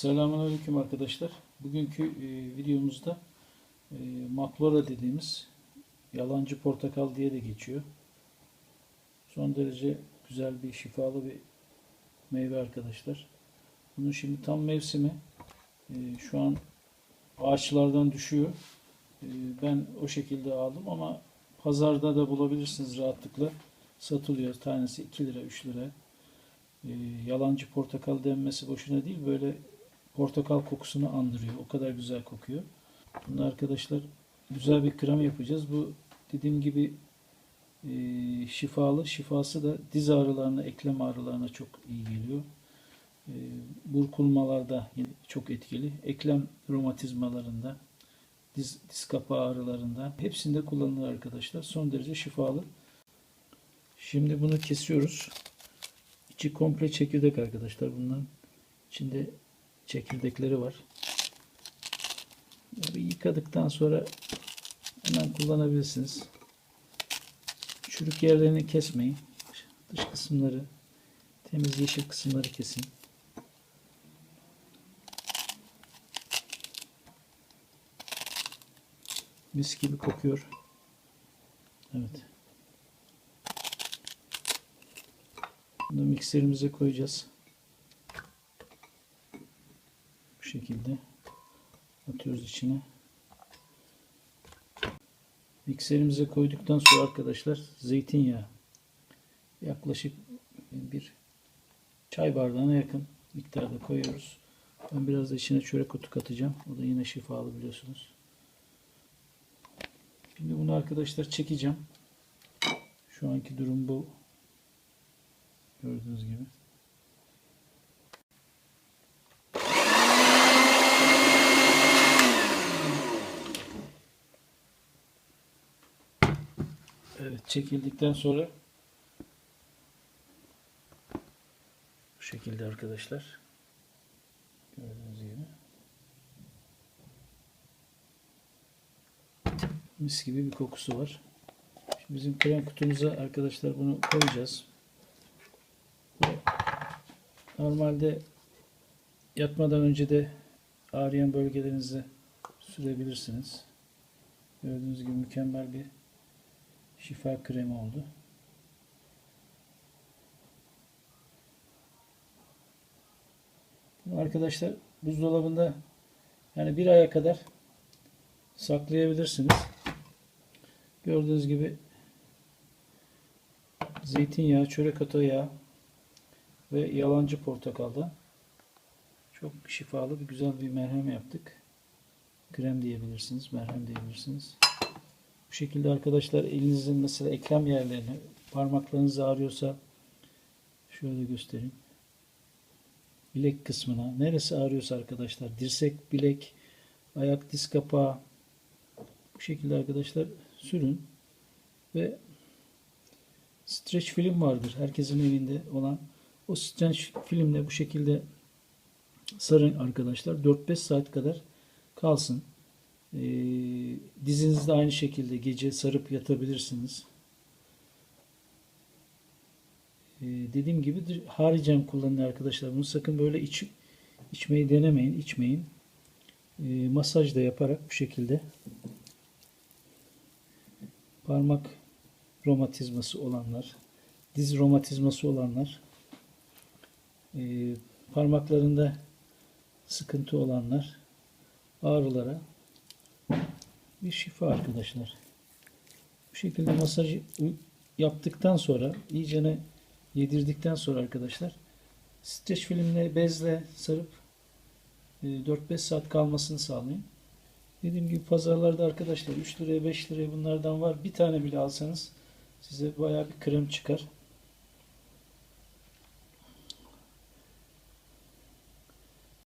Selamünaleyküm arkadaşlar. Bugünkü e, videomuzda e, maklora dediğimiz yalancı portakal diye de geçiyor. Son derece güzel bir şifalı bir meyve arkadaşlar. Bunun şimdi tam mevsimi. E, şu an ağaçlardan düşüyor. E, ben o şekilde aldım ama pazarda da bulabilirsiniz rahatlıkla. Satılıyor. Tanesi 2 lira 3 lira. E, yalancı portakal denmesi boşuna değil. Böyle portakal kokusunu andırıyor. O kadar güzel kokuyor. Bunu arkadaşlar güzel bir krem yapacağız. Bu dediğim gibi e, şifalı. Şifası da diz ağrılarına, eklem ağrılarına çok iyi geliyor. E, burkulmalarda çok etkili. Eklem romatizmalarında, diz, diz kapağı ağrılarında hepsinde kullanılır arkadaşlar. Son derece şifalı. Şimdi bunu kesiyoruz. İçi komple çekirdek arkadaşlar. Bunların içinde çekirdekleri var. Bir yıkadıktan sonra hemen kullanabilirsiniz. Çürük yerlerini kesmeyin. Dış kısımları, temiz yeşil kısımları kesin. Mis gibi kokuyor. Evet. Bunu mikserimize koyacağız. Bu şekilde atıyoruz içine. Mikserimize koyduktan sonra arkadaşlar zeytinyağı yaklaşık bir çay bardağına yakın miktarda koyuyoruz. Ben biraz da içine çörek otu katacağım. O da yine şifalı biliyorsunuz. Şimdi bunu arkadaşlar çekeceğim. Şu anki durum bu. Gördüğünüz gibi. Çekildikten sonra bu şekilde arkadaşlar gördüğünüz gibi mis gibi bir kokusu var. Şimdi bizim krem kutumuza arkadaşlar bunu koyacağız. Normalde yatmadan önce de ağrıyan bölgelerinizi sürebilirsiniz. Gördüğünüz gibi mükemmel bir şifa kremi oldu. Bunu arkadaşlar buzdolabında yani bir aya kadar saklayabilirsiniz. Gördüğünüz gibi zeytinyağı, çörek otu yağı ve yalancı portakaldan çok şifalı bir güzel bir merhem yaptık. Krem diyebilirsiniz, merhem diyebilirsiniz. Bu şekilde arkadaşlar elinizin mesela eklem yerlerini parmaklarınız ağrıyorsa şöyle göstereyim. Bilek kısmına neresi ağrıyorsa arkadaşlar dirsek, bilek, ayak diz kapağı bu şekilde arkadaşlar sürün ve streç film vardır herkesin evinde olan o streç filmle bu şekilde sarın arkadaşlar 4-5 saat kadar kalsın. Ee, dizinizde aynı şekilde gece sarıp yatabilirsiniz. Ee, dediğim gibi haricen kullanın arkadaşlar. Bunu sakın böyle iç, içmeyi denemeyin, içmeyin. Ee, masaj da yaparak bu şekilde parmak romatizması olanlar, diz romatizması olanlar, e, parmaklarında sıkıntı olanlar, ağrılara bir şifa arkadaşlar. Bu şekilde masajı yaptıktan sonra iyicene yedirdikten sonra arkadaşlar streç filmle bezle sarıp 4-5 saat kalmasını sağlayın. Dediğim gibi pazarlarda arkadaşlar 3 liraya 5 liraya bunlardan var. Bir tane bile alsanız size bayağı bir krem çıkar.